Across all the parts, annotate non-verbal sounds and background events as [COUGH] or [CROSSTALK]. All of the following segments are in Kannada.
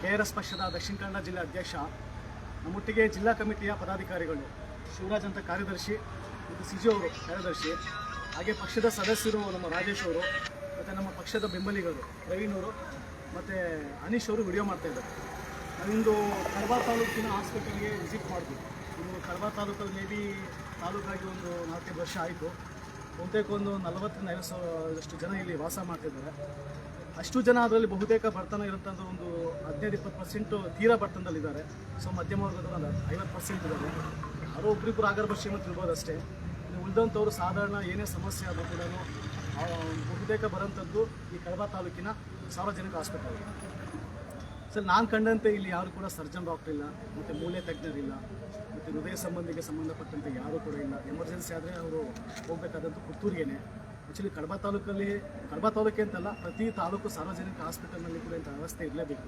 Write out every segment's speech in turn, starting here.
ಕೆ ಆರ್ ಎಸ್ ಪಕ್ಷದ ದಕ್ಷಿಣ ಕನ್ನಡ ಜಿಲ್ಲಾ ಅಧ್ಯಕ್ಷ, ನಮ್ಮೊಟ್ಟಿಗೆ ಜಿಲ್ಲಾ ಕಮಿಟಿಯ ಪದಾಧಿಕಾರಿಗಳು, ಶಿವರಾಜ್ ಅಂತ ಕಾರ್ಯದರ್ಶಿ ಮತ್ತು ಸಿಜು ಅವರು ಕಾರ್ಯದರ್ಶಿ, ಹಾಗೆ ಪಕ್ಷದ ಸದಸ್ಯರು ನಮ್ಮ ರಾಜೇಶ್ ಅವರು ಮತ್ತು ನಮ್ಮ ಪಕ್ಷದ ಬೆಂಬಲಿಗರು ಪ್ರವೀಣ್ ಅವರು ಮತ್ತು ಅನೀಶ್ ಅವರು ವಿಡಿಯೋ ಮಾಡ್ತಾಯಿದ್ದಾರೆ ನಾವಿಂದು ಕಡಬ ತಾಲೂಕಿನ ಹಾಸ್ಪಿಟಲ್ಗೆ ವಿಸಿಟ್ ಮಾಡಿದ್ವಿ. ಇನ್ನು ಕಡಬ ತಾಲೂಕಲ್ಲಿ ಮೇ ಬಿ ತಾಲೂಕಾಗಿ ಒಂದು ನಾಲ್ಕೈದು ವರ್ಷ ಆಯಿತು. ಬಹುತೇಕ ಒಂದು ನಲವತ್ತರಿಂದ ಐವತ್ತು ಸಾವಿರದಷ್ಟು ಜನ ಇಲ್ಲಿ ವಾಸ ಮಾಡ್ತಿದ್ದಾರೆ. ಅಷ್ಟು ಜನ ಅದರಲ್ಲಿ ಬಹುತೇಕ ಬರ್ತನ ಇರುತ್ತಂದ್ರೆ ಒಂದು ಹದಿನೈದು, ಇಪ್ಪತ್ತು ಪರ್ಸೆಂಟು ತೀರಾ ಬರ್ತನದಲ್ಲಿದ್ದಾರೆ. ಸೊ ಮಧ್ಯಮ ವರ್ಗದ ಐವತ್ತು ಪರ್ಸೆಂಟ್ ಇದ್ದಾರೆ. ಯಾರೋ ಒಬ್ರಿಬ್ಬರು ಆಗರ್ಭ ಶ್ರೀಮಂತ ಇರ್ಬೋದು ಅಷ್ಟೇ ಉಳಿದಂಥವ್ರು ಸಾಧಾರಣ ಏನೇ ಸಮಸ್ಯೆ ಆದರೂ ಕೂಡ ಬಹುತೇಕ ಬರೋಂಥದ್ದು ಈ ಕಡಬ ತಾಲೂಕಿನ ಸಾರ್ವಜನಿಕ ಆಸ್ಪತ್ರೆ ಸರ್, ನಾನು ಕಂಡಂತೆ ಇಲ್ಲಿ ಯಾರು ಕೂಡ ಸರ್ಜನ್ ಡಾಕ್ಟರ್ ಇಲ್ಲ, ಮತ್ತು ಮೂಳೆ ತಜ್ಞರಿಲ್ಲ ಮತ್ತು ಹೃದಯ ಸಂಬಂಧಿಗೆ ಸಂಬಂಧಪಟ್ಟಂತೆ ಯಾರೂ ಕೂಡ ಇಲ್ಲ. ಎಮರ್ಜೆನ್ಸಿ ಆದರೆ ಅವರು ಹೋಗಬೇಕಾದಂಥ ಪುತ್ತೂರಿಗೇನೆ. ಆ್ಯಕ್ಚುಲಿ ಕಡಬ ತಾಲೂಕಲ್ಲಿ, ಕಡಬ ತಾಲೂಕೆ ಅಂತಲ್ಲ, ಪ್ರತಿ ತಾಲೂಕು ಸಾರ್ವಜನಿಕ ಹಾಸ್ಪಿಟಲ್ನಲ್ಲಿ ಕೂಡ ಇಂಥ ವ್ಯವಸ್ಥೆ ಇರಲೇಬೇಕು.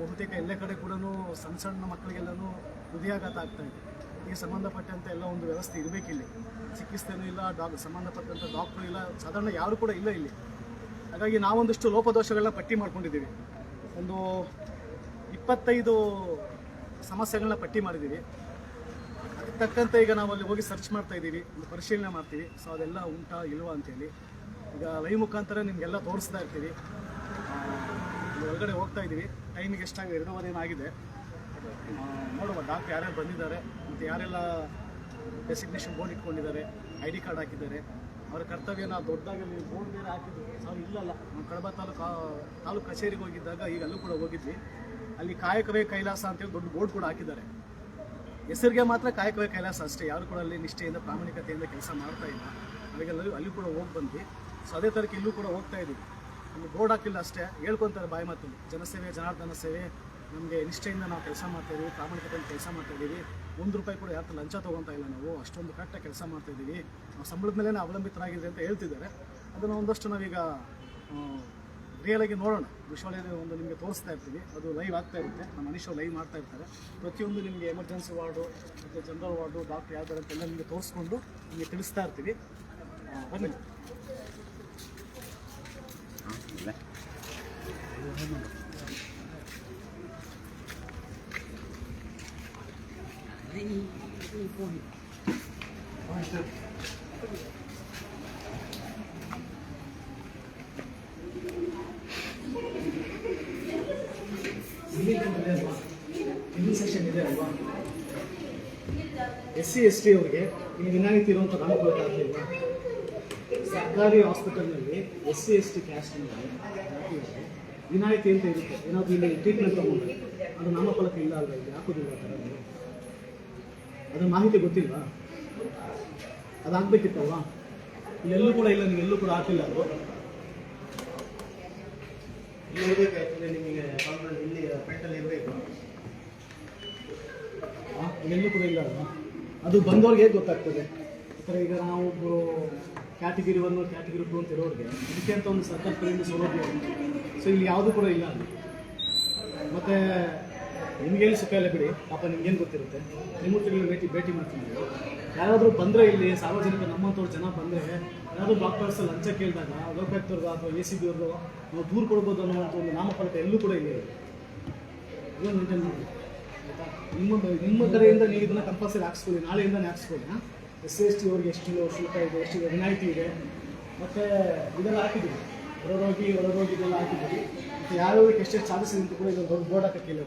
ಬಹುತೇಕ ಎಲ್ಲ ಕಡೆ ಕೂಡ ಸಣ್ಣ ಸಣ್ಣ ಮಕ್ಕಳಿಗೆಲ್ಲನೂ ಹೃದಯಾಘಾತ ಆಗ್ತಾ ಇದೆ. ಈ ಸಂಬಂಧಪಟ್ಟಂಥ ಎಲ್ಲ ಒಂದು ವ್ಯವಸ್ಥೆ ಇರಬೇಕಿಲ್ಲಿ. ಚಿಕಿತ್ಸೆನೂ ಇಲ್ಲ ಡಾಕ್ ಸಂಬಂಧಪಟ್ಟಂಥ ಡಾಕ್ಟ್ರು ಇಲ್ಲ, ಸಾಧಾರಣ ಯಾರು ಕೂಡ ಇಲ್ಲ ಇಲ್ಲಿ. ಹಾಗಾಗಿ ನಾವೊಂದಿಷ್ಟು ಲೋಪದೋಷಗಳನ್ನ ಪಟ್ಟಿ ಮಾಡ್ಕೊಂಡಿದ್ದೀವಿ. ಒಂದು ಇಪ್ಪತ್ತೈದು ಸಮಸ್ಯೆಗಳನ್ನ ಪಟ್ಟಿ ಮಾಡಿದ್ದೀವಿ. ತಕ್ಕಂತೆ ಈಗ ನಾವು ಅಲ್ಲಿ ಹೋಗಿ ಸರ್ಚ್ ಮಾಡ್ತಾ ಇದ್ದೀವಿ ಒಂದು ಪರಿಶೀಲನೆ ಮಾಡ್ತೀವಿ. ಸೊ ಅದೆಲ್ಲ ಉಂಟಾ ಇಲ್ವಾ ಅಂತೇಳಿ. ಈಗ ಲೈವ್ ಮುಖಾಂತರ ನಿಮಗೆಲ್ಲ ತೋರಿಸ್ತಾ ಇರ್ತೀವಿ. ಒಳಗಡೆ ಹೋಗ್ತಾ ಇದ್ದೀವಿ. ಟೈಮಿಗೆ ಎಷ್ಟಾಗಿ ಎರಡೂವರೆ ಏನಾಗಿದೆ ಆ, ನೋಡುವ ಡಾಕ್ಟರ್ ಯಾರ್ಯಾರು ಬಂದಿದ್ದಾರೆ ಮತ್ತು ಯಾರೆಲ್ಲ ಡೆಸಿಗ್ನೇಷನ್ ಬೋರ್ಡ್ ಇಟ್ಕೊಂಡಿದ್ದಾರೆ ಐ ಡಿ ಕಾರ್ಡ್ ಹಾಕಿದ್ದಾರೆ. ಅವರ ಕರ್ತವ್ಯನ ದೊಡ್ಡದಾಗಿ ಅಲ್ಲಿ ಬೋರ್ಡ್ ಬೇರೆ ಹಾಕಿದ್ರು. ಅವ್ರು ಇಲ್ಲಲ್ಲ. ನಾವು ಕಡಬ ತಾಲೂಕು ತಾಲೂಕು ಕಚೇರಿಗೆ ಹೋಗಿದ್ದಾಗ ಈಗ ಅಲ್ಲೂ ಕೂಡ ಹೋಗಿದ್ವಿ. ಅಲ್ಲಿ ಕಾಯಕವೇ ಕೈಲಾಸ ಅಂತೇಳಿ ದೊಡ್ಡ ಬೋರ್ಡ್ ಕೂಡ ಹಾಕಿದ್ದಾರೆ. ಹೆಸರಿಗೆ ಮಾತ್ರ ಕಾಯಕವೇ ಕೈಲಾಸ ಅಷ್ಟೇ. ಯಾರು ಕೂಡ ಅಲ್ಲಿ ನಿಷ್ಠೆಯಿಂದ, ಪ್ರಾಮಾಣಿಕತೆಯಿಂದ ಕೆಲಸ ಮಾಡ್ತಾ ಇಲ್ಲ. ಅಲ್ಲಿಗೆಲ್ಲ ಅಲ್ಲಿ ಕೂಡ ಹೋಗಿ ಬಂದ್ವಿ. ಸೊ ಅದೇ ಥರಕ್ಕೆ ಇಲ್ಲೂ ಕೂಡ ಹೋಗ್ತಾ ಇದ್ದೀವಿ ಅಲ್ಲಿ ಬೋರ್ಡ್ ಹಾಕಿಲ್ಲ ಅಷ್ಟೇ. ಹೇಳ್ಕೊತಾರೆ ಬಾಯಿ ಮಾತು. ಜನಸೇವೆ, ಜನಾರ್ದನ ಸೇವೆ. ನಮಗೆ ನಿಷ್ಠೆಯಿಂದ ನಾವು ಕೆಲಸ ಮಾಡ್ತಾ ಇದ್ದೀವಿ ಪ್ರಾಮಾಣಿಕತೆಯಿಂದ ಕೆಲಸ ಮಾಡ್ತಾ ಇದ್ದೀವಿ ಒಂದು ರೂಪಾಯಿ ಕೂಡ ಯಾರು ಲಂಚ ತೊಗೊತಾ ಇಲ್ಲ ನಾವು. ಅಷ್ಟೊಂದು ಕರೆಕ್ಟಾಗಿ ಕೆಲಸ ಮಾಡ್ತಾ ಇದ್ದೀವಿ ನಾವು ಸಂಬಳದ ಮೇಲೆ ಅವಲಂಬಿತರಾಗಿದೆ ಅಂತ ಹೇಳ್ತಿದ್ದಾರೆ. ಅದನ್ನು ಒಂದಷ್ಟು ನಾವೀಗ ರಿಯಲ್ ಆಗಿ ನೋಡೋಣ. ವಿಶ್ವಾಲಯ ಒಂದು ನಿಮಗೆ ತೋರಿಸ್ತಾ ಇರ್ತೀವಿ ಅದು ಲೈವ್ ಆಗ್ತಾ ಇರುತ್ತೆ. ನಮ್ಮ ಮನುಷ್ಯರು ಲೈವ್ ಮಾಡ್ತಾ ಇರ್ತಾರೆ. ಪ್ರತಿಯೊಂದು ನಿಮಗೆ ಎಮರ್ಜೆನ್ಸಿ ವಾರ್ಡು ಮತ್ತು ಜನರಲ್ ವಾರ್ಡು ಡಾಕ್ಟರ್ ಯಾವ್ದಾರು ಅಂತೆಲ್ಲ ನಿಮಗೆ ತೋರಿಸ್ಕೊಂಡು ನಿಮಗೆ ತಿಳಿಸ್ತಾ ಇರ್ತೀವಿ. ಬನ್ನಿ. ಬನ್ನಿ ಇಲ್ಲಿ ಸೆಕ್ಷನ್ ಇದೆ ಅಲ್ವಾ ಎಸ್ ಸಿ ಎಸ್ ಟಿ ಅವರಿಗೆ ಈ ವಿನಾಯಿತಿ ಇರುವಂಥ ಅನುಕೂಲ ಆಗಲಿಲ್ಲ ಸರ್ಕಾರಿ ಹಾಸ್ಪಿಟಲ್ನಲ್ಲಿ ಎಸ್ ಸಿ ಎಸ್ ಟಿ ಕ್ಯಾಸ್ಟ್ನಲ್ಲಿ ವಿನಾಯಿತಿ ಅಂತ ಇರುತ್ತೆ. ಏನಾದರೂ ಇಲ್ಲಿ ಟ್ರೀಟ್ಮೆಂಟ್ ತಗೊಂಡ್ರೆ ಅದು ನಾಮಫಲಕ ಇಲ್ಲ ಅಲ್ಲ ಇಲ್ಲಿ ಹಾಕೋದಿಲ್ಲ ಆ ಅದ್ರ. ಮಾಹಿತಿ ಗೊತ್ತಿಲ್ವಾ? ಅದಾಗಬೇಕಿತ್ತಲ್ವಾ? ಎಲ್ಲೂ ಕೂಡ ಇಲ್ಲ ನೀವು ಎಲ್ಲೂ ಕೂಡ ಹಾಕಿಲ್ಲ ಅದು. ಇಲ್ಲಿ ಇರಬೇಕಾಯ್ತದೆ ನಿಮಗೆ ಇಲ್ಲಿ ಪೆಟ್ಟಲ್ಲಿ ಇರಬೇಕು. ಎಲ್ಲೂ ಕೂಡ ಇಲ್ಲ ಅಲ್ವಾ? ಅದು ಬಂದವ್ರಿಗೆ ಹೇಗೆ ಗೊತ್ತಾಗ್ತದೆ? ಸರ್ ಈಗ ನಾವು ಒಬ್ಬರು ಕ್ಯಾಟಗಿರಿ ಒನ್ ಕ್ಯಾಟಗಿರಿ ಟು ಅಂತ ಇರೋರಿಗೆ, ಇದಕ್ಕೆ ಅಂತ ಒಂದು ಸರ್ಕಲ್ ಕಡೆಯಿಂದ ಸೌಲಭ್ಯ ಸೊ ಇಲ್ಲಿ ಯಾವುದು ಕೂಡ ಇಲ್ಲ ಮತ್ತು ನಿಮಗೇನು ಸುಖ ಇಲ್ಲ ಬಿಡಿ. ಪಾಪ ನಿಮ್ಗೇನು ಗೊತ್ತಿರುತ್ತೆ? ನಿಮ್ಮ ತಿಂಗಳು ಭೇಟಿ ಭೇಟಿ ಮಾಡ್ತೀನಿ. ಯಾರಾದರೂ ಬಂದರೆ ಇಲ್ಲಿ ಸಾರ್ವಜನಿಕ ನಮ್ಮಂಥವ್ರು ಜನ ಬಂದರೆ, ಯಾರಾದರೂ ಡಾಕ್ಟರ್ಸ್ ಲಂಚ ಕೇಳಿದಾಗ ಲೋಕಾಯುಕ್ತವ್ರದ್ದು ಅಥವಾ ಎ ಸಿ ಬಿ ಅವ್ರದ್ದು ನಾವು ದೂರು ಕೊಡ್ಬೋದು ಅನ್ನೋ ಒಂದು ನಾಮಫಲಕ ಎಲ್ಲೂ ಕೂಡ ಇಲ್ಲ ಇಲ್ಲಿ. ಆಯ್ತಾ ನಿಮ್ಮ ನಿಮ್ಮ ಕಡೆಯಿಂದ ನೀವು ಇದನ್ನ ಕಂಪಲ್ಸರಿ ಹಾಕ್ಸ್ಕೊಳ್ಳಿ, ನಾಳೆಯಿಂದನೇ ಹಾಕ್ಸ್ಕೊಳ್ಳಿ ಎಸ್ ಸಿ ಎಸ್ ಟಿ ಅವ್ರಿಗೆ ಎಷ್ಟು ಶುಲ್ಕ ಇದೆ, ಎಷ್ಟು ವಿನಾಯಿತಿ ಇದೆ. ಮತ್ತು ಇದೆಲ್ಲ ಹಾಕಿದ್ದೀವಿ. ಹೊರರೋಗಿ ಹೊರರೋಗಿ ಇದೆಲ್ಲ ಹಾಕಿದ್ದೀವಿ. ಮತ್ತೆ ಯಾರೋ ಎಷ್ಟೆಷ್ಟು ಚಾರ್ಜಸ್ ಅಂತ ಕೂಡ ಇದೊಂದು ದೊಡ್ಡ ಬೋರ್ಡ್ ಹಾಕಕ್ಕೆ ಇಲ್ಲ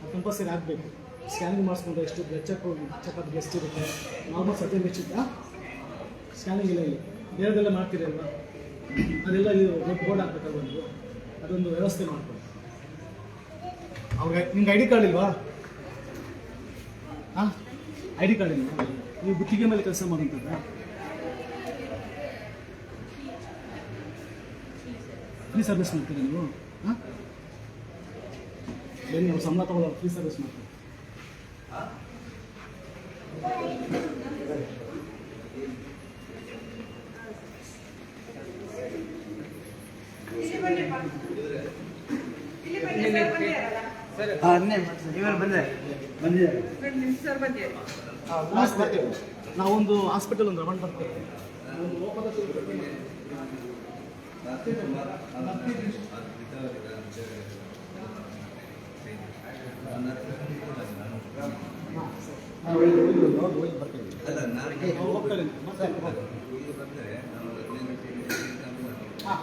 ಅದು ಕಂಪಲ್ಸರಿ ಹಾಕ್ಬೇಕು ಸ್ಕ್ಯಾನಿಂಗ್ ಮಾಡಿಸ್ಕೊಂಡ್ರೆ ಎಷ್ಟು ಬ್ಲಡ್ ಚೆಕ್ ಚೆಕಪ್ಗೆ ಎಷ್ಟಿರುತ್ತೆ ನಾರ್ಮಲ್ ಸರ್ಜನ್ ಎಷ್ಟಿದೆ ಸ್ಕ್ಯಾನಿಂಗ್ ಇಲ್ಲ ಇಲ್ಲಿ. ಬೇರೆದೆಲ್ಲ ಮಾಡ್ತೀರಲ್ವಾ ಅದೆಲ್ಲ ಇದು ದೊಡ್ಡ ಬೋರ್ಡ್ ಹಾಕ್ಬೇಕಲ್ವ ನೀವು? ಅದೊಂದು ವ್ಯವಸ್ಥೆ ಮಾಡ್ಕೊಳ್ಳಿ. ಅವ್ರಿಗೆ ನಿಮ್ಗೆ ಐ ಡಿ ಕಾರ್ಡ್ ಇಲ್ವಾ? ಹಾಂ? ಐ ಡಿ ಕಾರ್ಡ್ ನೀವು ಗುತ್ತಿಗೆ ಮೇಲೆ ಕೆಲಸ ಮಾಡುವಂಥದ್ದು ಫ್ರೀ ಸರ್ವಿಸ್ ಮಾಡ್ತೀರಾ ನೀವು? ಹಾಂ? ಏನು ನೀವು ಸಂಬಳ ತಗೊಳ್ಳೋ ಫ್ರೀ ಸರ್ವಿಸ್ ಮಾಡ್ತೀರಾ? ಹಾಂ ಇವರು ಬಂದರೆ. ಬಂದಿದ್ದಾರೆ ನಾವೊಂದು ಹಾಸ್ಪಿಟಲ್ ಒಂದು ರಮಣ್ ಬರ್ತೇವೆ ಅಲ್ಲ ಹೋಗ್ತಾರೆ ನಾವು ಹದಿನೈದು ಗಂಟೆಗೆ ಹಾಂ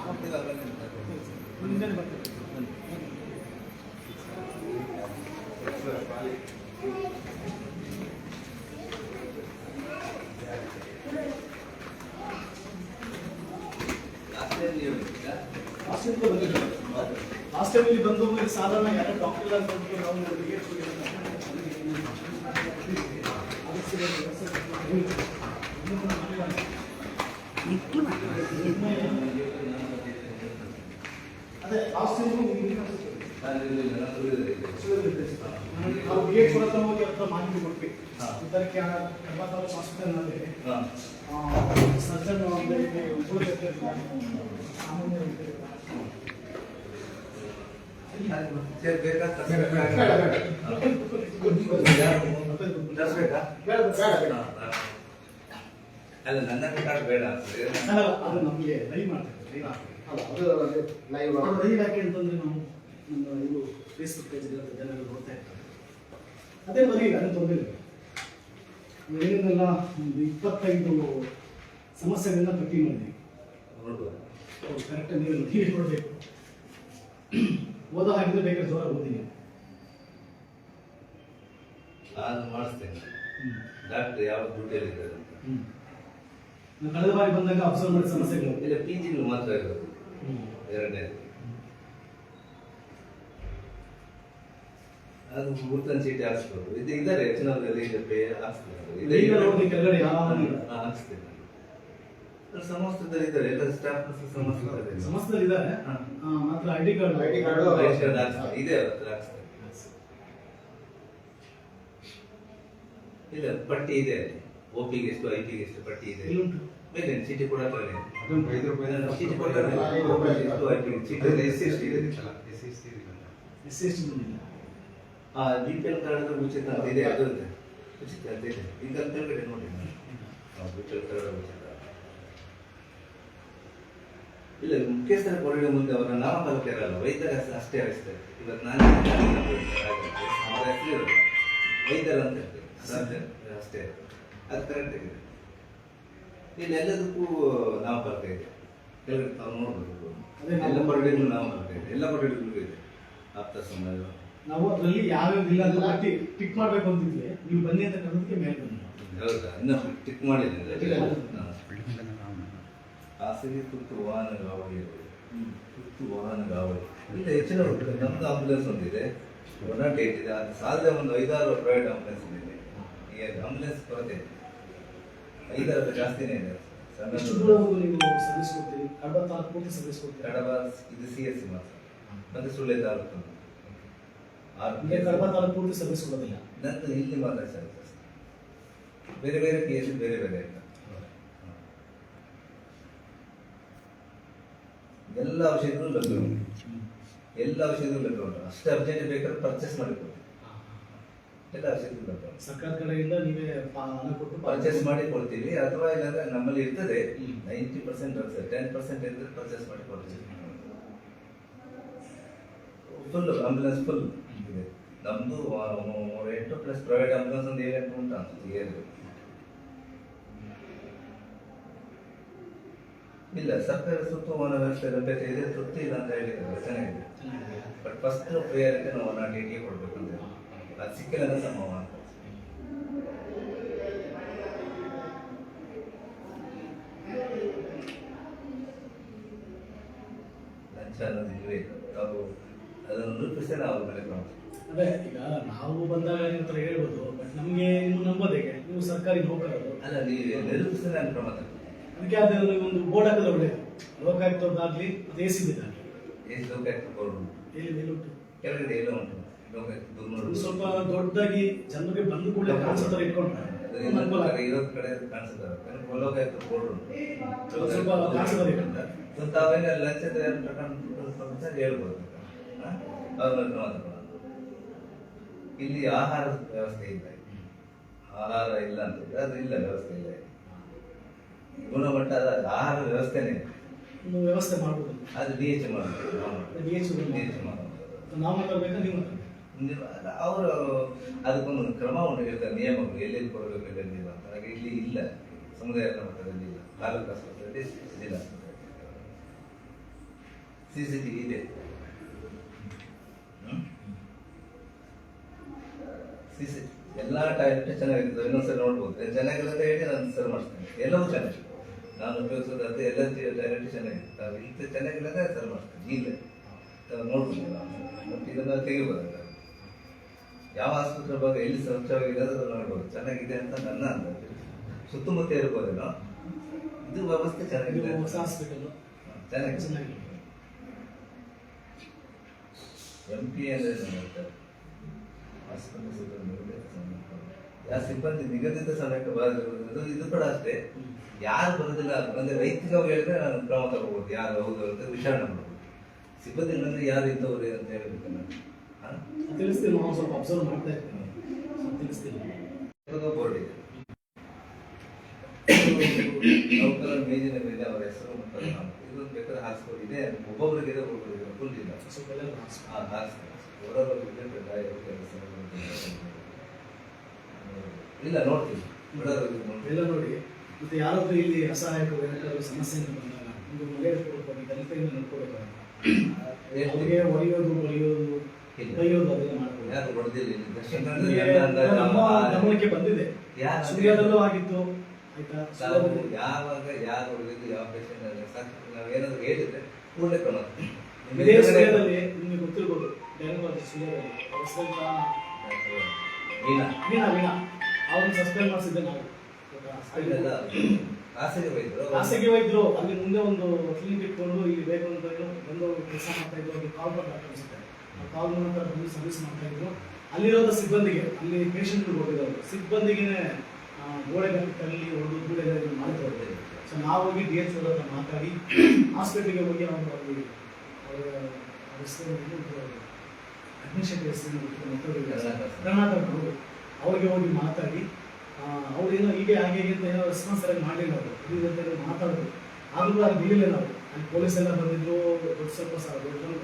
ಇಲ್ಲಿ ಅವರು ಯಾರೋ ಡಾಕ್ಟರ್ ಅಂತ ಅವರಿಗೆ ಅದೇ ಉಳಿದಿದ್ದೆ. ನಾವು ಬಿ ಎಚ್ ಹತ್ರ ಹೋಗಿ ಹತ್ರ ಮಾಹಿತಿ ಕೊಟ್ವಿ ಹಾ. ಎಂಬತ್ತಾರು ಹಾಸ್ಪಿಟಲ್ನಲ್ಲಿ. ಸರ್ಜನ್ ಉಳಿದಿರ್ತಾರೆ ಸಾಮಾನ್ಯ ಇರ್ತಾರೆ. ಚೇರ್ ಬೇಕಾ? ಬೇಡ, ಬೇಡ. ತರ್ಸ್ಬೇಕಾ? ಬೇಡ, ಬೇಡ, ಬೇಡ. ಹಾ, ಹಾ. ಬೇಡ ಅದು ನಮಗೆ ಲೈವ್ ಅದು ಲೈವ್ ಯಾಕೆ ಅಂತಂದ್ರೆ ನಾವು ಇದು ಫೇಸ್ಬುಕ್ ಜನಗಳು ಅದೇ ಬರೀ ಅದನ್ನು ತೊಂದರೆ ಇಲ್ಲ ಏನೇನೆಲ್ಲ ಒಂದು ಇಪ್ಪತ್ತೈದು ಸಮಸ್ಯೆಗಳನ್ನ ಪಟ್ಟಿ ಮಾಡಿದ್ವಿ ಕರೆಕ್ಟ್ ನೀವೇ ನೋಡಬೇಕು ಓದೋ ಹಾಗಿದ್ರೆ ಬೇಕಾದ್ರೆ ಜೋರ ನಾನು ಮಾಡಿಸ್ತೇನೆ. ಡಾಕ್ಟರ್ ಯಾವ ಡ್ಯೂಟಿಯಲ್ಲಿ ಇದ್ದಾರೆ ಅಂತ? ಕಳೆದ ಬಾರಿ ಬಂದಾಗ ಅಬ್ಸರ್ವ್ ಮಾಡಿದ ಸಮಸ್ಯೆಗಳು. ಇಲ್ಲ ಪಿ ಜಿಗಳು ಮಾತ್ರ ಇರೋದು. ಎರಡನೇ. ಅದು ಗುರ್ತನ್ ಚೀಟಿ ಹಾಕ್ಸ್ಬೋದು. ಇದು ಇದ್ದಾರೆ ಇದೆ ಪೇ ಹಾಕ್ಸ್ತಾರೆ. ಹಾಕ್ಸ್ತೇನೆ. ಸಮಸ್ತದಲ್ಲಿ ಇದ್ದಾರೆ ಎಲ್ಲ ಸ್ಟಾಫ್ ಇದ್ದಾರೆ. ಹಾ. ಮಾತ್ರ I D card ID card ಇದೆ ಅವ್ರ ಹತ್ರ ಇಲ್ಲ ಪಟ್ಟಿ ಇದೆ ಒ ಪಿಗೆ ಎಷ್ಟು ಐ ಪಿಗೆ ಎಷ್ಟು ಪಟ್ಟಿ ಇದೆ ಚೀಟಿ ಕೂಡ ಅದೊಂದು ಐದು ರೂಪಾಯಿ ಚೀಟಿ ಕೊಡ್ತಾರೆ ಎಷ್ಟು ಐ ಪಿ ಚೀಟಿ ಎಸ್ ಎಸ್ ಇದೆ ಎಸ್ ಎಸ್ ಬಂದಿಲ್ಲ. ಆ ಬಿ ಪಿ ಎಲ್ ಕಾರ್ಡ್ ಉಚಿತ ಇದೆ ಅದು ಇದೆ. ಉಚಿತ ಇದೆ ಈಗ ನೋಡಿ. ಬಿ ಪಿ ಎಲ್ ಕಾರ್ಡ್ ಉಚಿತ. ಇಲ್ಲ ಮುಖ್ಯಸ್ಥರ ಕೊರಡೆ ಮುಂದೆ ಅವರ ನಾಮಫಲಕ ಇರಲ್ಲ ವೈದ್ಯರ ಅಷ್ಟೇ ಹರಿಸ್ತಾರೆ ಇವತ್ತು ನಾನು ಅವರ ಹೆಸರು ಇರಲ್ಲ ವೈದ್ಯರ ಅಂತ ಹೇಳ್ತೇವೆ ಅಷ್ಟೇ ಅದು ಕರೆಕ್ಟ್ ಆಗಿದೆ. ಇಲ್ಲಿ ಎಲ್ಲದಕ್ಕೂ ನಾಮಫಲಕ ಇದೆ. ಕೆಲವರು ತಾವು ನಾವು- ಎಲ್ಲ ಕೊರಡಿಗೂ ನಾಮಫಲಕ ಇದೆ. ಎಲ್ಲ ಕೊರಡಿಗಳಿಗೂ ಇದೆ. ಆಪ್ತ ಸಮಯ ನಾವು ಅದರಲ್ಲಿ ಯಾವ್ಯಾವ ಇಲ್ಲ ಅದೆಲ್ಲ ಟಿಕ್ ಮಾಡ್ಬೇಕು ಅಂತಿದ್ವಿ. ನೀವು ಬನ್ನಿ ಅಂತ ಕರೆದಕ್ಕೆ ಮೇಲೆ ಬಂದು ಹೌದಾ? ಇನ್ನು ಟಿಕ್ ಮಾಡಿದ್ದೀನಿ. ಖಾಸಗಿ ತುರ್ತು ವಾಹನ ಗಾವಳಿ ತುರ್ತು ವಾಹನ ಗಾವಳಿ. ಇಲ್ಲ ಹೆಚ್ಚಿನ ನಮ್ದು ಆಂಬುಲೆನ್ಸ್ ಒಂದಿದೆ. ಒನ್ ನಾಟ್ ಏಟ್ ಇದೆ. ಅದು ಸಾಲದ ಒಂದು ಐದಾರು ಪ್ರೈವೇಟ್ ಆಂಬುಲೆನ್ಸ್ ಇದೆ ಈಗ ಆಂಬುಲೆನ್ಸ್ ಕೊರತೆ. ಇದೆ ಐದಾರು ಜಾಸ್ತಿನೇ ಇದೆ. ಎಷ್ಟು ದೂರ ನೀವು ಸರ್ವಿಸ್ ಕೊಡ್ತೀರಿ? ಕಡಬ ತಾಲೂಕು ಪೂರ್ತಿ ಸರ್ವಿಸ್ ಕೊಡ್ತೀರಿ? ಕಡಬ ಇದು ಸಿ ಎಸ್ ಮಾತ್ರ. ಮತ್ತೆ ಸುಳ್ಳೆ ತಾಲೂಕು ಆರು ನಿಮಗೆ ಕಡಬ ತಾಲೂಕು ಪೂರ್ತಿ ಸರ್ವಿಸ್ ಕೊಡೋದಿಲ್ಲ. ನಂದು ಇಲ್ಲಿ ಮಾತ್ರ ಸರ್ ಬೇರೆ ಬೇರೆ ಪಿ ಎಸ್ ಬೇರೆ ಬೇರೆ ಆಯ್ತಾ ಎಲ್ಲ ಔಷಧಿಗಳು ಲಭ್ಯ ಉಂಟು. ಎಲ್ಲ ಔಷಧಿಗಳು ಲಭ್ಯ ಉಂಟು. ಅಷ್ಟು ಅರ್ಜೆಂಟ್ ಬೇಕಾದ್ರೆ ಪರ್ಚೇಸ್ ಮಾಡಿಕೊಡಿ. ಎಲ್ಲ ಔಷಧಿಗಳು ಲಭ್ಯ ಉಂಟು. ಸರ್ಕಾರ ಕಡೆಯಿಂದ ನೀವೇ ಹಣ ಕೊಟ್ಟು ಪರ್ಚೇಸ್ ಮಾಡಿ ಕೊಡ್ತೀವಿ ಅಥವಾ ಇಲ್ಲಾಂದ್ರೆ ನಮ್ಮಲ್ಲಿ ಇರ್ತದೆ. ನೈಂಟಿ ಪರ್ಸೆಂಟ್ ಇರ್ತದೆ ಟೆನ್ ಪರ್ಸೆಂಟ್ ಇದ್ರೆ ಪರ್ಚೇಸ್ ಮಾಡಿ ಕೊಡ್ತೀವಿ ಫುಲ್ ಆಂಬುಲೆನ್ಸ್ ಫುಲ್ ಇದೆ. ನಮ್ಮದು ಮೂರು ಎಂಟು ಪ್ಲಸ್ ಪ್ರೈವೇಟ್ ಆಂಬುಲೆನ್ಸ್ ಒಂದು ಏರಿಯಾ ಉಂಟು ಅನ್ಸುತ್ತೆ ಏರಿದೆ ಇಲ್ಲ ಸರ್ಕಾರ ಸುತ್ತುವನ ವ್ಯವಸ್ಥೆ ಲಭ್ಯತೆ ಇದೆ ತೃಪ್ತಿ ಇಲ್ಲ ಅಂತ ಹೇಳಿದ್ರು ಚೆನ್ನಾಗಿದೆ. ಬಟ್ ಫಸ್ಟ್ ಪ್ರಿಯಾರಿಟಿ ನಾವು ನಾಟ್ ಟಿ ಕೊಡ್ಬೇಕು ಅಂತ ಅದು ಸಿಕ್ಕಿಲ್ಲ ಅಂದರೆ ಸಂಭವ ಅಂತ. ಲಂಚ ಅನ್ನೋದು ಇಲ್ಲವೇ ಇಲ್ಲ. ನಾವು ಅದನ್ನು ರೂಪಿಸಿ ನಾವು ಮೇಲೆ ಅದೇ ಈಗ ನಾವು ಬಂದಾಗ ನಿಮ್ಮ ಹತ್ರ ಹೇಳ್ಬೋದು ಬಟ್ ನಮಗೆ ನೀವು ನಂಬೋದೇಗೆ ನೀವು ಸರ್ಕಾರಿ ನೌಕರರು ಅಲ್ಲ ನೀವು ನಿರೂಪಿಸಲೇ ತಗೊಳ್ತೀನಿ ಅದಕ್ಕೆ ಅದರಲ್ಲಿ ಒಂದು ಬೋರ್ಡ್ ಹಾಕಿದ್ರೆ ಒಳ್ಳೆಯದು ಲೋಕಾಯುಕ್ತದ್ದಾಗಲಿ ಎ ಸಿ ಬಿದ್ದಾಗಲಿ ಎಷ್ಟು ಲೋಕಾಯುಕ್ತ ಬೋರ್ಡ್ ಉಂಟು? ಎಲ್ಲಿ ಕೆಳಗಡೆ ಎಲ್ಲ ಉಂಟು. ಲೋಕಾಯುಕ್ತ ಸ್ವಲ್ಪ ದೊಡ್ಡದಾಗಿ ಜನರಿಗೆ ಬಂದು ಕೂಡಲೇ ಕಾಣಿಸೋ ಥರ ಇಟ್ಕೊಂಡ್ರೆ. ಕಡೆ ಇರೋದ್ ಕಡೆ ಕಾಣಿಸುತ್ತೆ ಯಾಕಂದ್ರೆ ಲೋಕಾಯುಕ್ತ ಬೋರ್ಡ್ ಉಂಟು. ಅದು ಸ್ವಲ್ಪ ಹೇಳ್ಬೋದು? ಅವ್ರನ್ನ. ಇಲ್ಲಿ ಆಹಾರ ವ್ಯವಸ್ಥೆ ಇಲ್ಲ. ಆಹಾರ ಇಲ್ಲ ಅಂತ ಅದು ಇಲ್ಲ ವ್ಯವಸ್ಥೆ ಇಲ್ಲ. ಗುಣಮಟ್ಟದ ಆಹಾರ ವ್ಯವಸ್ಥೆನೇ. ವ್ಯವಸ್ಥೆ ಮಾಡ್ಬೋದು ಅದು ಡಿ ಎಚ್ ಮಾಡಬೇಕು ಡಿ ಎಚ್ ಡಿ ಎಚ್ ಮಾಡೋದು ನಾವು ಮಾತಾಡ್ಬೇಕಾ ನೀವು ಅವರು ಅದಕ್ಕೊಂದು ಕ್ರಮ ಹೇಳ್ತಾರೆ ನಿಯಮಗಳು ಎಲ್ಲೆಲ್ಲಿ ಕೊಡಬೇಕು ಎಲ್ಲೆಲ್ಲಿ ಹಾಗೆ ಇಲ್ಲಿ ಇಲ್ಲ. ಸಮುದಾಯ ಮಟ್ಟದಲ್ಲಿ ಇಲ್ಲ. ತಾಲೂಕು ಆಸ್ಪತ್ರೆಯಲ್ಲಿ ಜಿಲ್ಲಾ ಆಸ್ಪತ್ರೆ ಸಿ ಸಿ ಟಿವಿ ಇದೆ. ಸಿ ಸಿ ಎಲ್ಲ ಟಾಯ್ಲೆಟ್ ಚೆನ್ನಾಗಿರ್ತದೆ. ಇನ್ನೊಂದ್ಸರಿ ನೋಡ್ಬೋದು. ಚೆನ್ನಾಗಿಲ್ಲ ಅಂತ ಹೇಳಿ ನಾನು ಸರ್ ಮಾಡಿಸ್ತೇನೆ. ಎಲ್ಲವೂ ಚೆನ್ನಾಗಿದೆ. ನಾನು ಉಪಯೋಗಿಸೋದು ಅದೇ ಎಲ್ಲ ಡೈರೆಕ್ಟ್ ಚೆನ್ನಾಗಿದೆ. ತಾವು ಇಂಥ ಚೆನ್ನಾಗಿಲ್ಲ ಅಂದರೆ ಸರ್ ಮಾಡ್ತೇನೆ. ಇಲ್ಲ. ತಾವು ನೋಡ್ಬೋದು. ಮತ್ತೆ ಇದನ್ನ ತೆಗಿಬೋದಲ್ಲ. ಯಾವ ಆಸ್ಪತ್ರೆ ಭಾಗ ಎಲ್ಲಿ ಸ್ವಚ್ಛವಾಗಿದೆ ಅದನ್ನು ನೋಡ್ಬೋದು. ಚೆನ್ನಾಗಿದೆ ಅಂತ ನನ್ನ ಅಂದಾಜು. ಸುತ್ತಮುತ್ತ ಇರ್ಬೋದೇನೋ? ಇದು ವ್ಯವಸ್ಥೆ ಚೆನ್ನಾಗಿದೆ. ಹೊಸ ಹಾಸ್ಪಿಟಲ್ ಚೆನ್ನಾಗಿ ಚೆನ್ನಾಗಿದೆ. ಎಂ ಪಿ ಅಂದರೆ ಆಸ್ಪತ್ರೆ ಸಿಬ್ಬಂದಿ ಯಾ ಸಿಬ್ಬಂದಿ ನಿಗದಿತ ಸಮಯಕ್ಕೆ ಬರದಿರುವುದು ಇದು ಕೂಡ ಅಷ್ಟೇ. ಯಾರು ಬರೋದಿಲ್ಲ ಅಂದ್ರೆ ರೈತರಿಗೆ ಅವ್ರು ಹೇಳಿದ್ರೆ ನಾನು ಕ್ರಮ ತಗೋಬಹುದು. ಯಾರು ಹೌದು ಅಂತ ವಿಚಾರಣೆ ಮಾಡ್ಬೋದು. ಸಿಬ್ಬಂದಿ ಅಂದ್ರೆ ಯಾರು ಇಂಥವ್ರು ಅಂತ ಹೇಳ್ಬೇಕು ನಾನು ತಿಳಿಸ್ತೀನಿ ನಾವು ಸ್ವಲ್ಪ ಅಬ್ಸರ್ವ್ ಮಾಡ್ತಾ ಇರ್ತೀನಿ ಸ್ವಲ್ಪ ತಿಳಿಸ್ತೀನಿ ಬೋರ್ಡ್ ಇದೆ. [COUGHS] ನೌಕರರ ಮೇಜಿನ ಮೇಲೆ ಅವರ ಹೆಸರು ಮತ್ತು ನಾಮ. ಇದೊಂದು ಬೇಕಾದ್ರೆ ಇದೆ ಒಬ್ಬೊಬ್ರಿಗೆ ಇದೆ ಒಬ್ಬೊಬ್ಬರಿಗೆ ಫುಲ್ ಇಲ್ಲ ಕೆಲಸ. ಇಲ್ಲ ನೋಡ್ತೀವಿ ಎಲ್ಲ ನೋಡಿ ಮತ್ತೆ ಯಾರಾದರೂ ಇಲ್ಲಿ ಅಸಹಾಯಕ ಏನಾದರೂ ಸಮಸ್ಯೆಯಿಂದ ಬಂದಾಗ ಒಂದು ಮಳೆ ಕೊಡ್ಕೊಂಡು ಗಲ್ಫೆಯಿಂದ ನೋಡ್ಕೊಳ್ಬೇಕಾಗ ಅವ್ರಿಗೆ ಒಲಿಯೋದು ಅದೆಲ್ಲ ಮಾಡ್ಬೋದು ಯಾರು ಹೊಡೆದಿಲ್ಲ ನಮ್ಮ ಗಮನಕ್ಕೆ ಬಂದಿದೆ. ಸೂರ್ಯದಲ್ಲೂ ಆಗಿತ್ತು. ಆಯ್ತಾ? ಯಾವಾಗ ಯಾರು ಹೊಡೆದಿದ್ದು ಯಾವ ಪೇಷಂಟ್ ಏನಾದ್ರೂ ಹೇಳಿದ್ರೆ ಕೂಡಲೇ ಕ್ರಮ ಇದೇ ನಿಮಗೆ ಗೊತ್ತಿರ್ಬೋದು ಬೆಂಗಳೂರು ಸೂರ್ಯದಲ್ಲಿ. ವೀಣಾ ವೀಣಾ ಅವ್ರನ್ನ ಸಸ್ಪೆಂಡ್ ಮಾಡಿಸಿದ್ದೆ ನಾವು. ವೈದ್ಯರು ಅಲ್ಲಿ ಮುಂದೆ ಒಂದು ಕ್ಲಿನಿಕ್ ಇಟ್ಕೊಂಡು ಇಲ್ಲಿ ಬೇಕು ಅಂತ ಬಂದು ಕೆಲಸ ಮಾಡ್ತಾ ಇದ್ರು. ಅವ್ರಿಗೆ ಕಾಲ್ ಬರ್ತಾರೆ ಅನ್ಸುತ್ತೆ. ಕಾಲ್ ಮೂಲಕ ಬಂದು ಸರ್ವಿಸ್ ಮಾಡ್ತಾ ಇದ್ರು. ಅಲ್ಲಿರೋದ ಸಿಬ್ಬಂದಿಗೆ ಅಲ್ಲಿ ಪೇಷಂಟ್ಗಳು ಹೋಗಿದ್ದಾರೆ ಸಿಬ್ಬಂದಿಗೆ ಗೋಡೆ ಕಲ್ಲಿ ಹೊಡೆದು ಧೂಳೆಲ್ಲ ಮಾಡ್ತಾ ಸೊ ನಾವು ಹೋಗಿ ಡಿ ಎಚ್ ಹತ್ರ ಮಾತಾಡಿ [CLEARS THROAT] ಹಾಸ್ಪಿಟ್ಲಿಗೆ ಹೋಗಿ ಅವರು ಅವರ ಹೆಸರು ಅಡ್ಮಿಷನ್ ಹೆಸರು ಕರ್ನಾಟಕ ಹೌದು. ಅವ್ರಿಗೆ ಹೋಗಿ ಮಾತಾಡಿ ಅವ್ರೇನೋ ಹೀಗೆ ಹಾಗೆ ಹೀಗೆ ಅಂತ ಏನೋ ರೆಸ್ಪಾನ್ಸ್ ಆಗಿ ಮಾಡಲಿಲ್ಲ ಅವರು. ಇದ್ರ ಜೊತೆ ಮಾತಾಡಿದ್ರು ಆದ್ರೂ ಕೂಡ ಅಲ್ಲಿ ಬಿಡಲಿಲ್ಲ ನಾವು ಅಲ್ಲಿ ಪೊಲೀಸ್ ಎಲ್ಲ ಬಂದಿದ್ರು ದೊಡ್ಡ ಸ್ವಲ್ಪ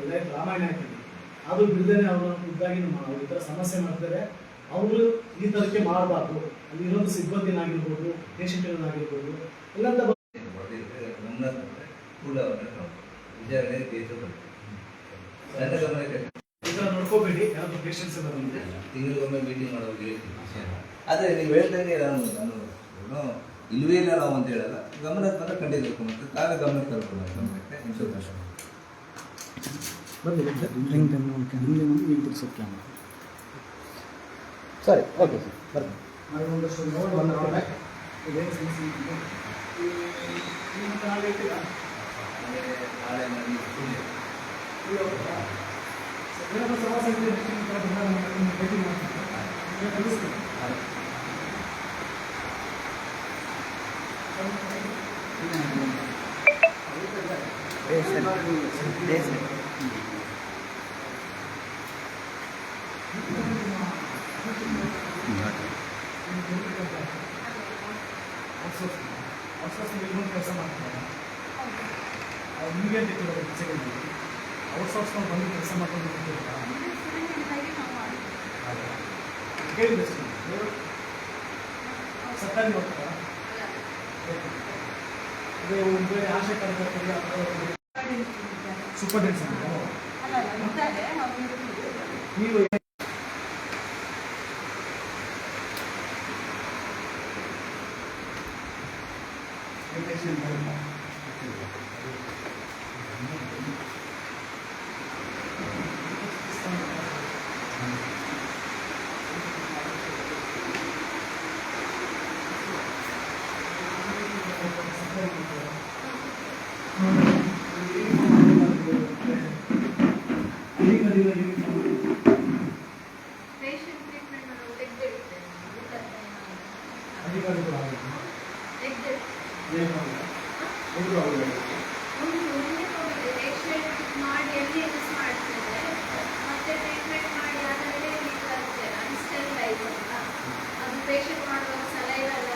ಎಲ್ಲ ರಾಮಾಯಣ ಆಯ್ತು ಅದು ಬಿಡದೇನೆ ಅವರು ಇದ್ದಾಗಿ ಅವ್ರ ಈ ಥರ ಸಮಸ್ಯೆ ಮಾಡ್ತಾರೆ. ಅವರು ಈ ಥರಕ್ಕೆ ಮಾಡಬಾರ್ದು. ಅಲ್ಲಿ ಇರೋದು ಸಿಬ್ಬಂದಿನಾಗಿರ್ಬೋದು ಪೇಷಂಟ್ಗಳನ್ನಾಗಿರ್ಬೋದು ಗಮನ ತಂದ್ರೆ ಕೂಡಲೇ ಅವ್ರನ್ನ ಕ್ರಮ ವಿಚಾರಣೆ ಕೇಸು ನನ್ನ ಗಮನಕ್ಕೆ ನೋಡ್ಕೋಬೇಡಿ ಯಾರಾದ್ರೂ ಪೇಷನ್ಸ್ ಎಲ್ಲ ಬಂದ್ರೆ ತಿಂಗಳಿಗೊಮ್ಮೆ ಮೀಟಿಂಗ್ ಮಾಡೋದು ಆದರೆ ನೀವು ಹೇಳ್ದಂಗೆ ನಾನು ನಾನು ಏನು ಇಲ್ವೇ ಇಲ್ಲ ನಾವು ಅಂತ ಹೇಳಲ್ಲ. ಗಮನಕ್ಕೆ ಬಂದ ಖಂಡಿತ ಮತ್ತೆ ತಾವೇ ಗಮನಕ್ಕೆ ಇನ್ಶೂರೆನ್ಸ್ ಸರಿ ಓಕೆ ಸರ್ ಬರ್ತೀನಿ ನೋಡಿ ಒಂದು. ಇದೇನು ಸಮಸ್ಯೆ ನಾಳೆ ಇರ್ತೀರಾ? ನಾಳೆ ನನಗೆ ಪೂಜೆ ಇಲ್ಲ, ಹೌದಾ? ಸೊ, ಏನಾದ್ರು ಸಮಸ್ಯೆ ಇದ್ರೆ ಹೆಚ್ಚಿನ ಕಡೆ ಬಂದಾಗ ನಾನು ನಿಮ್ಮನ್ನ ಭೇಟಿ ಮಾಡ್ತೀನಿ. ನಿಮಗೆ ತಿಳಿಸ್ತೀನಿ. ಔಟ್ಸೋರ್ಸ್ ಔಟ್ಸೋರ್ಸಿಂಗ್ ಇನ್ನೊಂದು ಕೆಲಸ ಮಾಡ್ತಾರೆ ಅವ್ರು ನಿಮಗೆ ಗೊತ್ತಿರೋದು ಹೆಚ್ಚಿಗೆ ಔಟ್ಸೋರ್ಸ್ನಲ್ಲಿ ಬಂದು ಕೆಲಸ ಮಾಡ್ಕೊಂಡು ಸರ್ಕಾರಿ ಹೋಗ್ತಾರ ಅದೇ ಒಂದು ಬೇರೆ ಆಶೆ ಕಾರ್ಯಕರ್ತರಿಗೆ ಸೂಪರ್ಟೆಂಡೆಂಟ್ ನೀವು ಪೇಷಂಟ್ ಟ್ರೀಟ್ಮೆಂಟ್ ನಾವು ತೆಗೆದಿಡ್ತೇವೆ ಅಧಿಕಾರಿಗಳು ಆಗಿದ್ದು ತೆಗೆದಿಡ್ತೇವೆ ಏನು ಎದುರು ಆಗಿದೆ ಒಂದು ಮುಂದೆ ಹೋಗಿದೆ ಪೇಷಂಟ್ ಮಾಡಿ ಎಲ್ಲಿ ಯೂಸ್ ಮಾಡ್ತೇವೆ ಮತ್ತೆ ಟ್ರೀಟ್ಮೆಂಟ್ ಮಾಡಿ ಆದಮೇಲೆ ಇಲ್ಲಿ ತರ್ತೇವೆ ಅನ್ಸ್ಟೆರೈಸ್ ಅಂತ ಅದು ಪೇಷಂಟ್ ಮಾಡುವಾಗ ಸಲೈವ ಎಲ್ಲ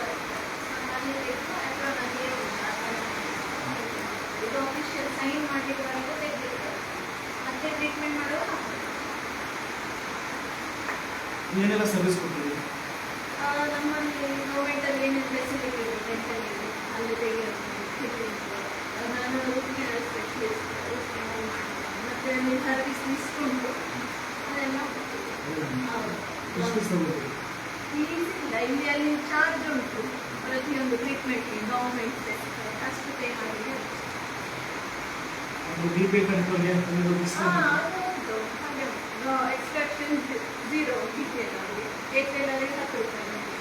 ಮನೇಲಿ ಇಟ್ಟು ಅಥವಾ ನನಗೆ ಇದು ಆಫೀಷಿಯಲ್ ಸೈನ್ ಮಾಡಲಿಕ್ಕೆ ತೆಗೆದಿರ್ತಾರೆ ಮತ್ತೆ ಟ್ರೀಟ್ಮೆಂಟ್ ಮಾಡುವಾಗ ಏನೆಲ್ಲ ಸರ್ವಿಸ್ ಕೊಡ್ತೀವಿ ಆ, ನಮ್ಮಲ್ಲಿ ಗೌರ್ಮೆಂಟಲ್ಲಿ ಏನೇನು ಫೆಸಿಲಿಟಿ ಇದೆ ಡೆಂಟಲ್ಲಿ ಅಲ್ಲಿ ತೆಗೆಯೋದು ಟ್ರೀಟ್ಮೆಂಟ್ ನಾನು root canal specialist root canal ಮಾಡ್ತೀನಿ ಮತ್ತು ಅಲ್ಲಿ ಸರ್ವಿಸ್ ಲಿಸ್ಟ್ ಉಂಟು ಅದೆಲ್ಲ ಎಷ್ಟು ಪೀಸ್ ತಗೊಳ್ತೀವಿ ಫೀಸ್ ಇಲ್ಲ ಇಲ್ಲಿ ಅಲ್ಲಿ ಚಾರ್ಜ್ ಉಂಟು ಪ್ರತಿಯೊಂದು ಟ್ರೀಟ್ಮೆಂಟ್ಗೆ ಗೌರ್ಮೆಂಟ್ ಅಷ್ಟು ಪೇ ಮಾಡಿ ಒಂದು ಬಿ ಪಿ ಕಂಟ್ರೋಲ್ಗೆ ಒಂದು ಹಾಂ ಡಿಸ್ಕೌಂಟ್ ಅದು ಉಂಟು ಹಾಗೆ extraction zero B P L A P L ಅಲ್ಲಿ ಹತ್ತು ರೂಪಾಯಿ ಉಂಟು.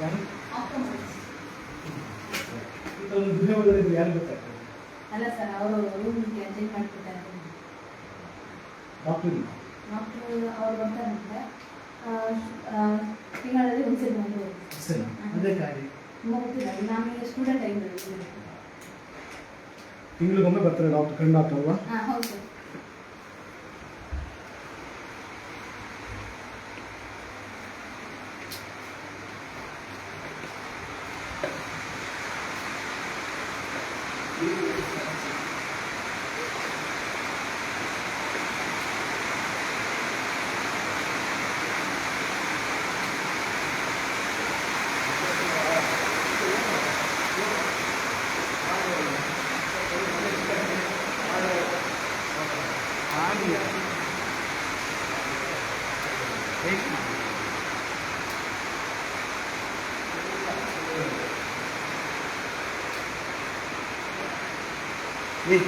ಯಾರು Optometrist. ಯಾರು ಗೊತ್ತಾಗ್ತದೆ? ಅಲ್ಲ ಸರ್ ಅವರು ರೂಮ್ ಚೇಂಜ್ ಮಾಡಿಕೊಡ್ತಾರೆ ಡಾಕ್ಟರ್ ಡಾಕ್ಟರ್ ಅವ್ರು ಬರ್ತಾರಂತೆ ತಿಂಗಳಲ್ಲಿ ಒಂದ್ಸರಿ ಬಂದು ಸರಿ? ಅದೇ ಕಾರ್ಯ ತುಂಬ ಗೊತ್ತಿಲ್ಲ ನಮಗೆ ಸ್ಟೂಡೆಂಟ್ ಆಗಿದ್ದಾರೆ ತಿಂಗಳಿಗೊಮ್ಮೆ ಬರ್ತಾರೆ ಡಾಕ್ಟರ್ ಕಣ್ಣು ಹಾಂ ಹೌದು. ね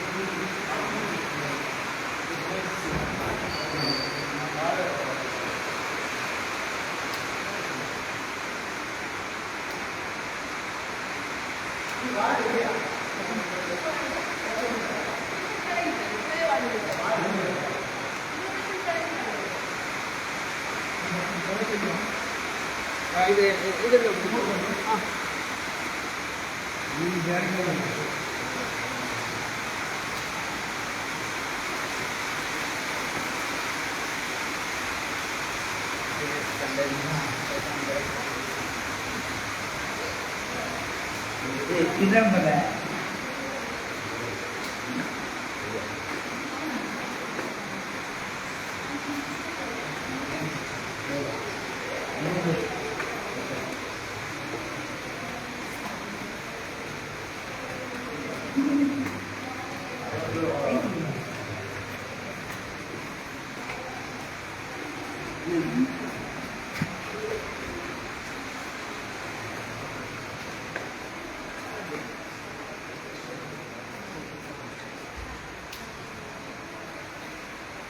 あ、いいじゃん。किधर बनाया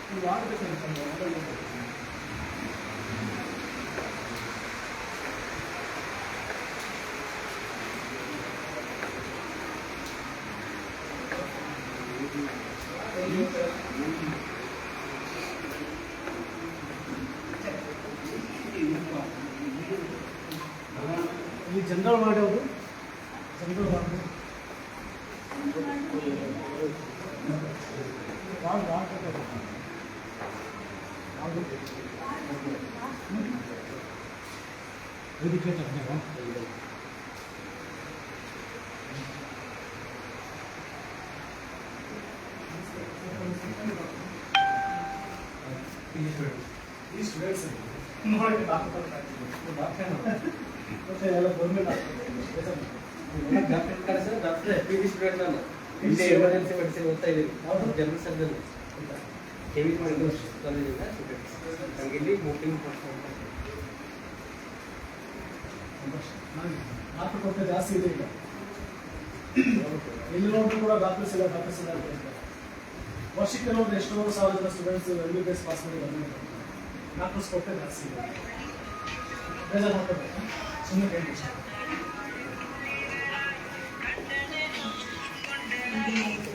ಸರ್ ಈ ಜನರಲ್ ವಾರ್ಡ್ ಯಾವುದು ಜನರಲ್ ವಾರ್ಡ್ ವಾರ್ಡ್ ವಾರ್ಡ್ ಯಾವುದು ವೇದಿಕೆ ತಜ್ಞರ ಈ ಸ್ಟೂಡೆಂಟ್ಸ್ ಡಾಕ್ಟರ್ ಡಾಕ್ಟರ್ ಮತ್ತೆ ಎಲ್ಲ government doctor P D student ನಾನು. ಇಲ್ಲಿ ಎಮರ್ಜೆನ್ಸಿ ಮೆಡಿಸಿನ್ ಓದ್ತಾ ಇದ್ದೀನಿ. ಯಾವುದು? ಜನರಲ್ ಸರ್ಜನ್ ಕೆವಿ ಮಾಡಿದ್ರು ಕಾಲೇಜಿಂದ ಸ್ಟೂಡೆಂಟ್ಸ್ ನಮ್ಗೆ ಇಲ್ಲಿ ಮೂಟಿಂಗ್ ಡಾಕ್ಟರ್ ಕೊರತೆ ಜಾಸ್ತಿ ಇದೆ ಈಗ. ಎಲ್ಲಿ ನೋಡಿದ್ರು ಕೂಡ ಡಾಕ್ಟರ್ಸ್ ಇಲ್ಲ ಡಾಕ್ಟರ್ಸ್ ಇಲ್ಲ ಅಂತ ಹೇಳ್ತಾರೆ. ವರ್ಷಕ್ಕೆ ನೋಡಿದ್ರೆ ಎಷ್ಟೋ ಸಾವಿರ students M B B S pass ಮಾಡಿ ಬಂದಿದ್ದಾರೆ. ಡಾಕ್ಟರ್ಸ್ ಕೊರತೆ ಜಾಸ್ತಿ ಇದೆ ಬೇಜಾರು ಮಾಡ್ಕೋಬೇಕು ಸುಮ್ಮನೆ ಕೇಳಿ ಇಷ್ಟ Thank